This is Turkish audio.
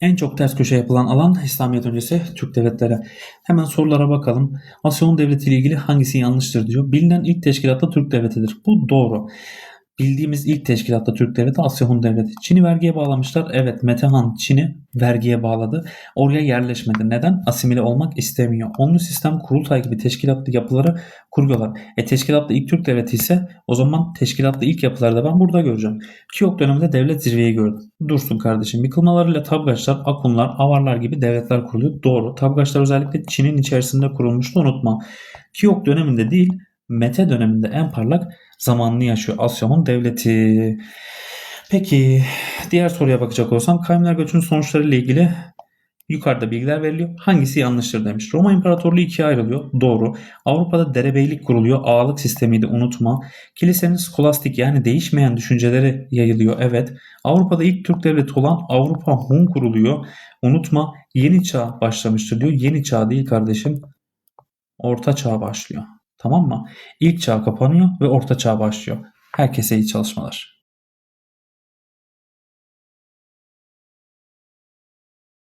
En çok ters köşe yapılan alan İslamiyet öncesi Türk devletleri. Hemen sorulara bakalım. Asyon Devleti ile ilgili hangisi yanlıştır diyor. Bilinen ilk teşkilatta Türk Devleti'dir. Bu doğru. Bildiğimiz ilk teşkilatta Türk Devleti Asya Hun Devleti. Çin'i vergiye bağlamışlar. Evet Metehan Çin'i vergiye bağladı. Oraya yerleşmedi. Neden? Asimile olmak istemiyor. Onlu sistem kurultay gibi teşkilatlı yapıları kuruyorlar. E teşkilatlı ilk Türk Devleti ise o zaman teşkilatlı ilk yapıları da ben burada göreceğim. Kiyok döneminde devlet zirveyi gördü. Dursun kardeşim. Yıkılmalarıyla Tabgaçlar, Akunlar, Avarlar gibi devletler kuruluyor. Doğru. Tabgaçlar özellikle Çin'in içerisinde kurulmuştu unutma. Kiyok döneminde değil Mete döneminde en parlak zamanını yaşıyor Asya'nın devleti. Peki diğer soruya bakacak olsam Kayımlar göçünün sonuçları ile ilgili yukarıda bilgiler veriliyor. Hangisi yanlıştır demiş. Roma İmparatorluğu ikiye ayrılıyor. Doğru. Avrupa'da derebeylik kuruluyor. Ağalık sistemiydi unutma. Kilisenin skolastik yani değişmeyen düşünceleri yayılıyor. Evet. Avrupa'da ilk Türk devleti olan Avrupa Hun kuruluyor. Unutma yeni çağ başlamıştır diyor. Yeni çağ değil kardeşim. Orta çağ başlıyor. Tamam mı? İlk çağ kapanıyor ve orta çağ başlıyor. Herkese iyi çalışmalar.